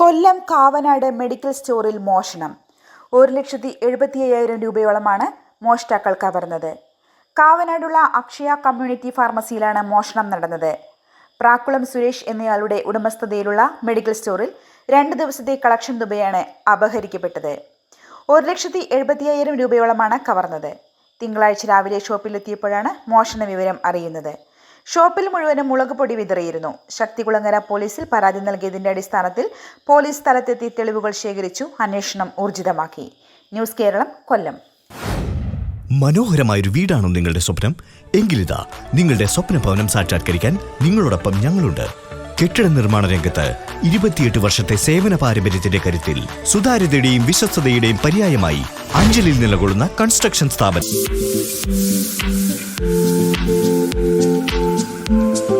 കൊല്ലം Kavanad medical സ്റ്റോറിൽ മോഷണം. ഒരു ലക്ഷത്തി എഴുപത്തി അയ്യായിരം രൂപയോളമാണ് മോഷ്ടാക്കൾ കവർന്നത്. കാവനാടുള്ള അക്ഷയ കമ്മ്യൂണിറ്റി ഫാർമസിയിലാണ് മോഷണം നടന്നത്. പ്രാക്കുളം സുരേഷ് എന്നയാളുടെ ഉടമസ്ഥതയിലുള്ള മെഡിക്കൽ സ്റ്റോറിൽ രണ്ട് ദിവസത്തെ കളക്ഷൻ തുകയാണ് അപഹരിക്കപ്പെട്ടത്. ഒരു ലക്ഷത്തി എഴുപത്തി അയ്യായിരം രൂപയോളമാണ് കവർന്നത്. തിങ്കളാഴ്ച രാവിലെ ഷോപ്പിലെത്തിയപ്പോഴാണ് മോഷണ വിവരം അറിയുന്നത്. ഷോപ്പിൽ മുഴുവനും മുളക് പൊടി വിതറിയിരുന്നു. ശക്തികുളങ്ങര പോലീസിൽ പരാതി നൽകിയതിന്റെ അടിസ്ഥാനത്തിൽ പോലീസ് സ്ഥലത്തെത്തി തെളിവുകൾ ശേഖരിച്ചു അന്വേഷണം ഊർജിതമാക്കി. ന്യൂസ് കേരളം കൊല്ലം. മനോഹരമായൊരു വീടാണോ നിങ്ങളുടെ സ്വപ്നം? എങ്കിലിതാ നിങ്ങളുടെ സ്വപ്ന ഭവനം സാക്ഷാത്കരിക്കാൻ നിങ്ങളോടൊപ്പം ഞങ്ങളുണ്ട്. കെട്ടിട നിർമ്മാണ രംഗത്ത് ഇരുപത്തിയെട്ട് വർഷത്തെ സേവന പാരമ്പര്യത്തിന്റെ കരുത്തിൽ സുതാര്യതയുടെയും വിശ്വസ്തതയുടെയും പര്യായമായി അഞ്ചലിൽ നിലകൊള്ളുന്ന കൺസ്ട്രക്ഷൻ സ്ഥാപനം.